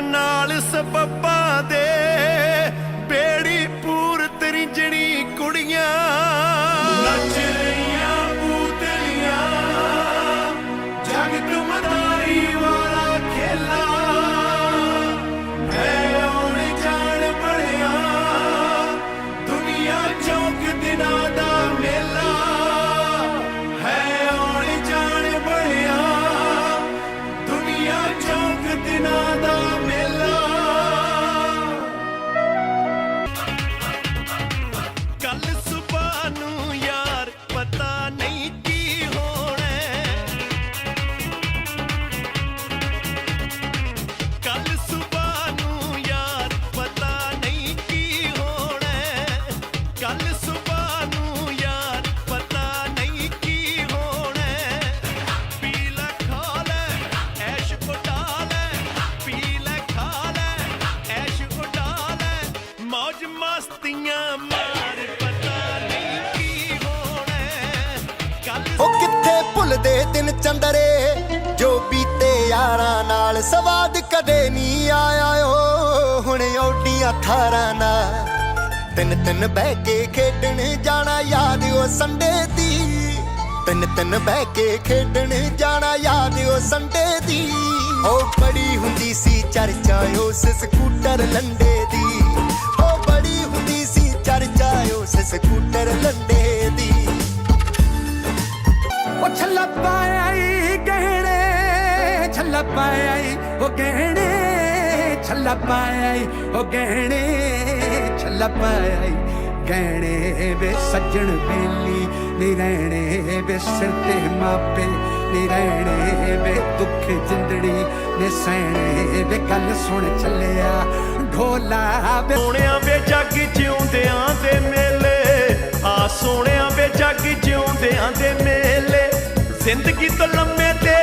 ਨਾਲ ਸਬੱਬਾਂ ਦੇ ਮਸਤੀਆਂ ਮਾਰ, ਪਤਾ ਨਹੀਂ ਕੀ ਹੋਣਾ। ਉਹ ਕਿੱਥੇ ਭੁੱਲਦੇ ਦਿਨ ਚੰਦਰੇ? ਜੋ ਬੀਤੇ ਯਾਰਾਂ ਨਾਲ ਸਵਾਦ ਕਦੇ ਨਹੀਂ ਆਇਆ ਓ ਹੁਣ ਓਡੀਆਂ ਥਾਰਾਂ ਨਾਲ ਤਿੰਨ ਤਿੰਨ ਬਹਿ ਕੇ ਖੇਡਣ ਜਾਣਾ ਯਾਦ ਉਹ ਸੰਡੇ ਦੀ। ਤਿੰਨ ਤਿੰਨ ਬਹਿ ਕੇ ਖੇਡਣ ਜਾਣਾ ਯਾਦ ਉਹ ਸੰਡੇ ਦੀ। ਉਹ ਬੜੀ ਹੁੰਦੀ ਸੀ ਚਰਚਾ, ਉਸ ਸਕੂਟਰ ਲੰਡੇ ਸਕੂਟਰ ਲੰਡੇ ਦੀ। ਉਹ ਛੱਲਾ ਪਾਇਆ ਗਹਿਣੇ ਛੱਲਾ ਪਾਇਆ ਉਹ ਗਹਿਣੇ ਛੱਲਾ ਪਾਇਆ ਉਹ ਗਹਿਣੇ ਛੱਲਾ ਪਾਇਆ ਗਹਿਣੇ ਵੇ ਸੱਜਣ ਬੇਲੀ ਨੀ ਰਹਿਣੇ ਵੇ ਸਿਰ ਤੇ ਮਾਪੇ ਨੀ ਰਹਿਣੇ ਵੇ ਦੁੱਖ ਜਿੰਦੜੀ ਨੇ ਸਹਿਣੇ ਵੇ ਗੱਲ ਸੁਣ ਚੱਲਿਆ, ਢੋਲਾ ਵੇ। ਸੋਹਣਿਆਂ ਵੇ ਜੱਗ ਜਿਉਂਦਿਆਂ ਤੇ ਸੋਹਣਿਆਂ ਵੇ ਜੱਗ ਜਿਉਂਦਿਆਂ ਦੇ ਮੇਲੇ। ਜ਼ਿੰਦਗੀ ਤੋਂ ਲੰਮੇ ਤੇ